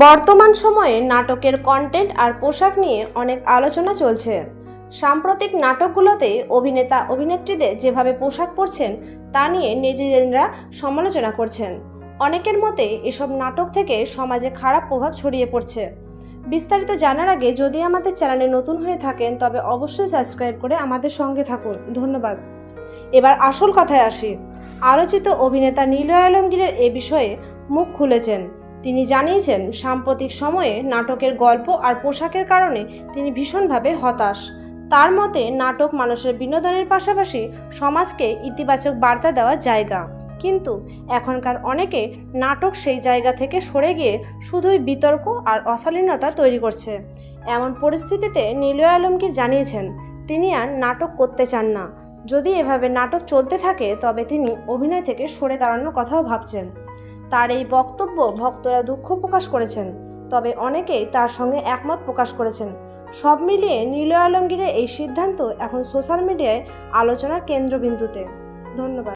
বর্তমান সময়ে নাটকের কন্টেন্ট আর পোশাক নিয়ে অনেক আলোচনা চলছে। সাম্প্রতিক নাটকগুলোতে অভিনেতা, অভিনেত্রীদের যেভাবে পোশাক পরছেন, তা নিয়ে নেটিজেনরা সমালোচনা করছেন। অনেকের মতে এসব নাটক থেকে সমাজে খারাপ প্রভাব ছড়িয়ে পড়ছে। বিস্তারিত জানার আগে যদি আমাদের চ্যানেলে নতুন হয়ে থাকেন, তবে অবশ্যই সাবস্ক্রাইব করে আমাদের সঙ্গে থাকুন। ধন্যবাদ। এবার আসল কথায় আসি। আলোচিত অভিনেতা নীলয় আলমগীরের এ বিষয়ে মুখ খুলেছেন। তিনি জানিয়েছেন, সাম্প্রতিক সময়ে নাটকের গল্প আর পোশাকের কারণে তিনি ভীষণভাবে হতাশ। তার মতে, নাটক মানুষের বিনোদনের পাশাপাশি সমাজকে ইতিবাচক বার্তা দেওয়ার জায়গা। কিন্তু এখনকার অনেকে নাটক সেই জায়গা থেকে সরে গিয়ে শুধুই বিতর্ক আর অশালীনতা তৈরি করছে। এমন পরিস্থিতিতে নীলয় আলমগীর জানিয়েছেন, তিনি আর নাটক করতে চান না। যদি এভাবে নাটক চলতে থাকে, তবে তিনি অভিনয় থেকে সরে দাঁড়ানোর কথাও ভাবছেন। তার এই বক্তব্য ভক্তরা দুঃখ প্রকাশ করেছেন, তবে অনেকেই তার সঙ্গে একমত প্রকাশ করেছেন। সব মিলিয়ে নীল আলমগীরের এই সিদ্ধান্ত এখন সোশ্যাল মিডিয়ায় আলোচনার কেন্দ্রবিন্দুতে। ধন্যবাদ।